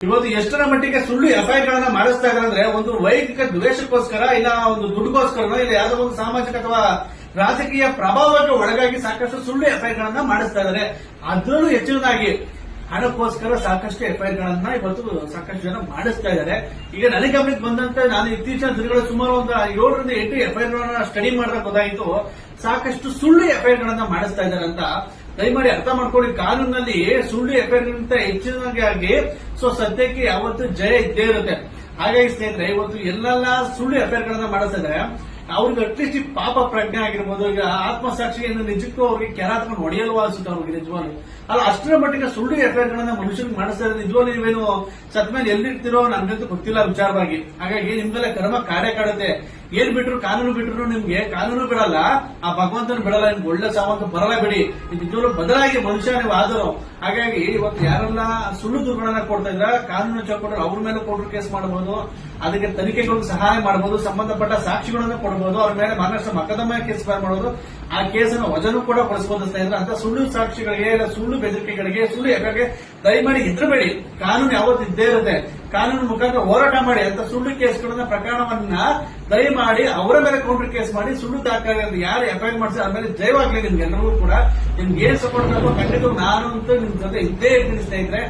ಇವತ್ತು ಎಷ್ಟರ ಮಟ್ಟಿಗೆ ಸುಳ್ಳು ಎಫ್ಐಆರ್ ಗಳನ್ನ ಮಾಡಿಸ್ತಾ ಇದ್ದಾರೆ ಅಂದ್ರೆ ಒಂದು ವೈಯಕ್ತಿಕ ದ್ವೇಷಕ್ಕೋಸ್ಕರ ಇಲ್ಲ ಒಂದು ದುಡ್ಡುಗೋಸ್ಕರನೋ ಇಲ್ಲ ಯಾವುದೋ ಒಂದು ಸಾಮಾಜಿಕ ಅಥವಾ ರಾಜಕೀಯ ಪ್ರಭಾವಕ್ಕೆ ಒಳಗಾಗಿ ಸಾಕಷ್ಟು ಸುಳ್ಳು ಎಫ್ಐಆರ್ ಗಳನ್ನ ಮಾಡಿಸ್ತಾ ಇದ್ದಾರೆ ಅದರಲ್ಲೂ ಹೆಚ್ಚಿನದಾಗಿ ಹಣಕ್ಕೋಸ್ಕರ ಸಾಕಷ್ಟು ಎಫ್ಐಆರ್ ಗಳನ್ನ ಇವತ್ತು ಸಾಕಷ್ಟು ಜನ ಮಾಡಿಸ್ತಾ ಇದ್ದಾರೆ ಈಗ ನನಗೆ ಗಮನಕ್ಕೆ ಬಂದಂತೆ ನಾನು ಇತ್ತೀಚಿನ ದಿನಗಳ ಸುಮಾರು ಒಂದು ಏಳರಿಂದ ಎಂಟು ಎಫ್ಐಆರ್ ಗಳನ್ನ ಸ್ಟಡಿ ಮಾಡಿದಾಗ ಗೊತ್ತಾಯಿತು. ಸಾಕಷ್ಟು ಸುಳ್ಳು ಎಫ್ಐಆರ್ ಗಳನ್ನ ಮಾಡಿಸ್ತಾ ಇದ್ದಾರೆ ಅಂತ. ದಯಮಾಡಿ ಅರ್ಥ ಮಾಡ್ಕೊಳ್ಳಿ. ಕಾನೂನಲ್ಲಿ ಸುಳ್ಳು ಎಫೆಕ್ಟ್ ಹೆಚ್ಚಿನಾಗಿ ಸೊ ಸದ್ಯಕ್ಕೆ ಯಾವತ್ತು ಜಯ ಇದ್ದೇ ಇರುತ್ತೆ. ಹಾಗಾಗಿ ಸ್ನೇಹಿತರೆ, ಇವತ್ತು ಎಲ್ಲೆಲ್ಲ ಸುಳ್ಳು ಎಫ್ಐಆರ್ ಗಳನ್ನ ಮಾಡಿಸ್ತಾ ಅವ್ರಿಗೆ ಅಟ್ಲೀಸ್ಟ್ ಪಾಪ ಪ್ರಜ್ಞೆ ಆಗಿರ್ಬೋದು, ಈಗ ಆತ್ಮಸಾಕ್ಷಿಯನ್ನು ನಿಜಕ್ಕೂ ಅವ್ರಿಗೆ ಕೆರಾತ್ಕೊಂಡು ಹೊಡೆಯಲು ಅನ್ಸುತ್ತೆ ಅವ್ರಿಗೆ ನಿಜವಾಗ್ಲು. ಅಲ್ಲ, ಅಷ್ಟರ ಮಟ್ಟಿಗೆ ಸುಳ್ಳು ಎಫ್ಐಆರ್ ಗಳನ್ನ ಮನುಷ್ಯನಿಗೆ ಮಾಡಿಸ್ತಾರೆ ನಿಜವಾಗ್ಲು ನೀವೇನು ಸತ್ಮೇಲೆ ಎಲ್ಲಿರ್ತೀರೋ ನನ್ಗಂತೂ ಗೊತ್ತಿಲ್ಲ ವಿಚಾರವಾಗಿ. ಹಾಗಾಗಿ ನಿಮ್ಗೆಲ್ಲ ಕರ್ಮ ಕಾರ್ಯ ಕಾಡುತ್ತೆ. ಏನ್ ಬಿಟ್ರು ಕಾನೂನು ಬಿಟ್ರು ನಿಮ್ಗೆ? ಕಾನೂನು ಬಿಡಲ್ಲ. ಆ ಭಗವಂತನ ಬಿಡಲ್ಲ. ನಿಮ್ಗೆ ಒಳ್ಳೆ ಸಾವಂತ ಬರಲ್ಲ ಬಿಡಿ. ನಿಜವಾಗ್ಲೂ ಬದಲಾಗಿ ಮನುಷ್ಯ ನೀವು ಆದರು. ಹಾಗಾಗಿ ಇವತ್ತು ಯಾರೆಲ್ಲ ಸುಳ್ಳು ದೂರುಗಳನ್ನ ಕೊಡ್ತಾ ಇದ್ರ, ಕಾನೂನು ಚೌಕಟ್ಟು ಅವ್ರ ಮೇಲೆ ಕೊಟ್ಟರು ಕೇಸ್ ಮಾಡಬಹುದು ಅದಕ್ಕೆ ತನಿಖೆಗಳಿಗೆ ಸಹಾಯ ಮಾಡಬಹುದು ಸಂಬಂಧಪಟ್ಟ ಸಾಕ್ಷಿಗಳನ್ನು ಕೊಡಬಹುದು ಅವ್ರ ಮೇಲೆ ಮಹಾರಾಷ್ಟ್ರ ಮಕದಮ್ಮ ಕೇಸ್ ಫೈಲ್ ಮಾಡಬಹುದು ಆ ಕೇಸನ್ನು ವಜನು ಕೂಡ ಪಡಿಸಬಹುದು ಸ್ನೇಹಿತರೆ ಅಂತ ಸುಳ್ಳು ಸಾಕ್ಷಿಗಳಿಗೆ ಇಲ್ಲ ಸುಳ್ಳು ಬೆದರಿಕೆಗಳಿಗೆ, ಸುಳ್ಳು ಎಫ್ಐಆರ್ಗೆ ದಯಮಾಡಿ ಹೆದರಬೇಡಿ. ಕಾನೂನು ಯಾವತ್ತು ಇದ್ದೇ ಇರುತ್ತೆ. ಕಾನೂನು ಮುಖಾಂತರ ಹೋರಾಟ ಮಾಡಿ ಅಂತ ಸುಳ್ಳು ಕೇಸ್ಗಳನ್ನ ಪ್ರಕರಣವನ್ನ ದಯಮಾಡಿ ಅವರ ಮೇಲೆ ಕೌಂಟರ್ ಕೇಸ್ ಮಾಡಿ ಸುಳ್ಳು ದಾಖಲೆ ಯಾರು ಎಫ್ಐಆರ್ ಮಾಡಿಸಿ ಆಮೇಲೆ ಜಯವಾಗ್ಲಿ ನಿಮ್ಗೆಲ್ಲರಿಗೂ ಕೂಡ. ನಿಮ್ಗೆ ಏನ್ ಸಪೋರ್ಟ್ ಬೇಕು ಖಂಡಿತ ನಾನು ಅಂತೂ ನಿಮ್ ಜೊತೆ ಇದ್ದೇ ಇರ್ತೀನಿ ಸ್ನೇಹಿತರೆ.